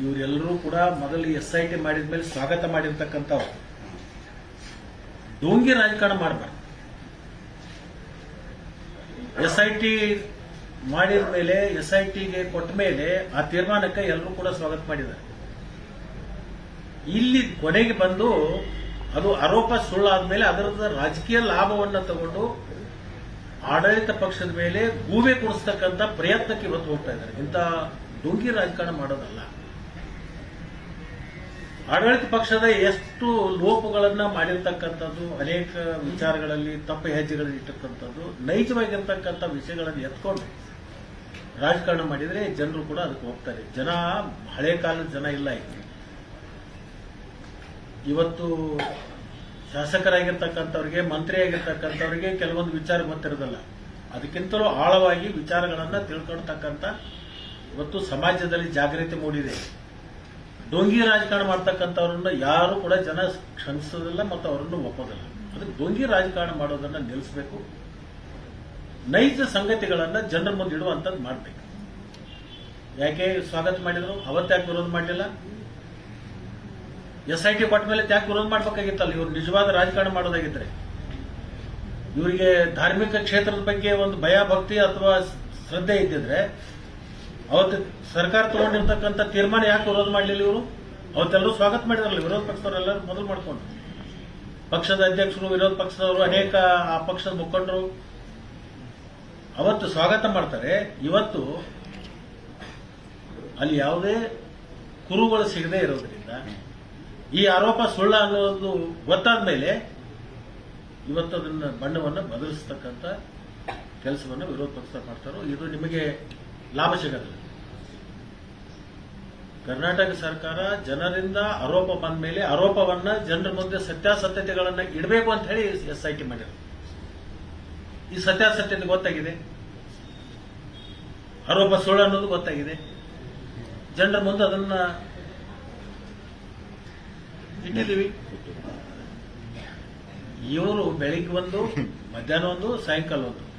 ಇವರೆಲ್ಲರೂ ಕೂಡ ಮೊದಲು ಎಸ್ ಐ ಟಿ ಮಾಡಿದ ಮೇಲೆ ಸ್ವಾಗತ ಮಾಡಿರ್ತಕ್ಕಂಥವ್ರು. ಡೋಂಗಿ ರಾಜಕಾರಣ ಮಾಡಬಾರ್ದು. ಎಸ್ ಐ ಟಿ ಮಾಡಿದ ಮೇಲೆ, ಎಸ್ ಐ ಟಿಗೆ ಕೊಟ್ಟ ಮೇಲೆ ಆ ತೀರ್ಮಾನಕ್ಕೆ ಎಲ್ಲರೂ ಕೂಡ ಸ್ವಾಗತ ಮಾಡಿದ್ದಾರೆ. ಇಲ್ಲಿ ಕೊನೆಗೆ ಬಂದು ಅದು ಆರೋಪ ಸುಳ್ಳಾದ್ಮೇಲೆ ಅದರದ ರಾಜಕೀಯ ಲಾಭವನ್ನ ತಗೊಂಡು ಆಡಳಿತ ಪಕ್ಷದ ಮೇಲೆ ಗೂಬೆ ಕೊಡಿಸ್ತಕ್ಕಂಥ ಪ್ರಯತ್ನಕ್ಕೆ ಇವತ್ತು ಹೋಗ್ತಾ ಇದ್ದಾರೆ. ಇಂಥ ಡೋಂಗಿ ರಾಜಕಾರಣ ಮಾಡೋದಲ್ಲ. ಆಡಳಿತ ಪಕ್ಷದ ಎಷ್ಟು ಲೋಪಗಳನ್ನ ಮಾಡಿರ್ತಕ್ಕಂಥದ್ದು, ಅನೇಕ ವಿಚಾರಗಳಲ್ಲಿ ತಪ್ಪು ಹೆಜ್ಜೆಗಳಲ್ಲಿ ಇಟ್ಟಿರ್ತಕ್ಕಂಥದ್ದು, ನೈಜವಾಗಿರ್ತಕ್ಕಂಥ ವಿಷಯಗಳನ್ನು ಎತ್ಕೊಂಡು ರಾಜಕಾರಣ ಮಾಡಿದರೆ ಜನರು ಕೂಡ ಅದಕ್ಕೆ ಹೋಗ್ತಾರೆ. ಜನ, ಹಳೆ ಕಾಲದ ಜನ ಇಲ್ಲ ಇಲ್ಲಿ. ಇವತ್ತು ಶಾಸಕರಾಗಿರ್ತಕ್ಕಂಥವ್ರಿಗೆ, ಮಂತ್ರಿಯಾಗಿರ್ತಕ್ಕಂಥವ್ರಿಗೆ ಕೆಲವೊಂದು ವಿಚಾರ ಗೊತ್ತಿರೋದಲ್ಲ. ಅದಕ್ಕಿಂತಲೂ ಆಳವಾಗಿ ವಿಚಾರಗಳನ್ನು ತಿಳ್ಕೊಳ್ತಕ್ಕಂಥ ಇವತ್ತು ಸಮಾಜದಲ್ಲಿ ಜಾಗೃತಿ ಮೂಡಿದೆ. ಡೋಂಗಿ ರಾಜಕಾರಣ ಮಾಡ್ತಕ್ಕಂಥವ್ರನ್ನ ಯಾರು ಕೂಡ ಜನ ಕ್ಷಮಿಸೋದಿಲ್ಲ ಮತ್ತು ಅವರನ್ನು ಒಪ್ಪೋದಿಲ್ಲ. ಅದಕ್ಕೆ ಡೋಂಗಿ ರಾಜಕಾರಣ ಮಾಡೋದನ್ನ ನಿಲ್ಲಿಸಬೇಕು. ನೈಜ ಸಂಗತಿಗಳನ್ನ ಜನರ ಮುಂದೆ ಇಡುವಂಥದ್ದು ಮಾಡಬೇಕು. ಯಾಕೆ ಸ್ವಾಗತ ಮಾಡಿದ್ರು? ಅವತ್ತ್ಯಾಕೆ ವಿರೋಧ ಮಾಡಲಿಲ್ಲ? ಎಸ್ ಐ ಟಿ ಕೊಟ್ಟ ಮೇಲೆ ಯಾಕೆ ವಿರೋಧ ಮಾಡ್ಬೇಕಾಗಿತ್ತಲ್ಲ? ಇವರು ನಿಜವಾದ ರಾಜಕಾರಣ ಮಾಡೋದಾಗಿದ್ರೆ. ಇವರಿಗೆ ಧಾರ್ಮಿಕ ಕ್ಷೇತ್ರದ ಬಗ್ಗೆ ಒಂದು ಭಯ, ಭಕ್ತಿ ಅಥವಾ ಶ್ರದ್ಧೆ ಇದ್ದಿದ್ರೆ ಅವತ್ತು ಸರ್ಕಾರ ತಗೊಂಡಿರ್ತಕ್ಕಂಥ ತೀರ್ಮಾನ ಯಾಕೆ ವಿರೋಧ ಮಾಡಲಿಲ್ಲ ಇವರು? ಅವತ್ತೆಲ್ಲರೂ ಸ್ವಾಗತ ಮಾಡಿದ್ರಲ್ಲ, ವಿರೋಧ ಪಕ್ಷದವರೆಲ್ಲರೂ ಮೊದಲು ಮಾಡ್ಕೊಂಡು. ಪಕ್ಷದ ಅಧ್ಯಕ್ಷರು, ವಿರೋಧ ಪಕ್ಷದವರು, ಅನೇಕ ಆ ಪಕ್ಷದ ಮುಖಂಡರು ಅವತ್ತು ಸ್ವಾಗತ ಮಾಡ್ತಾರೆ. ಇವತ್ತು ಅಲ್ಲಿ ಯಾವುದೇ ಕುರುಗಳು ಸಿಗದೆ ಇರೋದ್ರಿಂದ ಈ ಆರೋಪ ಸುಳ್ಳ ಅನ್ನೋದು ಗೊತ್ತಾದ ಮೇಲೆ ಇವತ್ತು ಅದನ್ನ ಬಣ್ಣವನ್ನು ಬದಲಿಸತಕ್ಕಂಥ ಕೆಲಸವನ್ನು ವಿರೋಧ ಪಕ್ಷ ಮಾಡ್ತಾರೋ, ಇದು ನಿಮಗೆ ಲಾಭ ಸಿಗೋದಿಲ್ಲ ಕರ್ನಾಟಕ ಸರ್ಕಾರ ಜನರಿಂದ ಆರೋಪ ಬಂದ ಮೇಲೆ ಆರೋಪವನ್ನ ಜನರ ಮುಂದೆ ಸತ್ಯಾಸತ್ಯತೆಗಳನ್ನ ಇಡಬೇಕು ಅಂತ ಹೇಳಿ ಎಸ್ ಐ ಟಿ ಮಾಡಿದ್ರು. ಈ ಸತ್ಯಾಸತ್ಯತೆ ಗೊತ್ತಾಗಿದೆ. ಆರೋಪ ಸುಳ್ಳು ಅನ್ನೋದು ಗೊತ್ತಾಗಿದೆ. ಜನರ ಮುಂದೆ ಅದನ್ನ ಇಟ್ಟಿದ್ದೀವಿ. ಇವರು ಬೆಳಿಗ್ಗೆ ಒಂದು ಮಧ್ಯಾಹ್ನ ಒಂದು, ಸಾಯಂಕಾಲ ಒಂದು.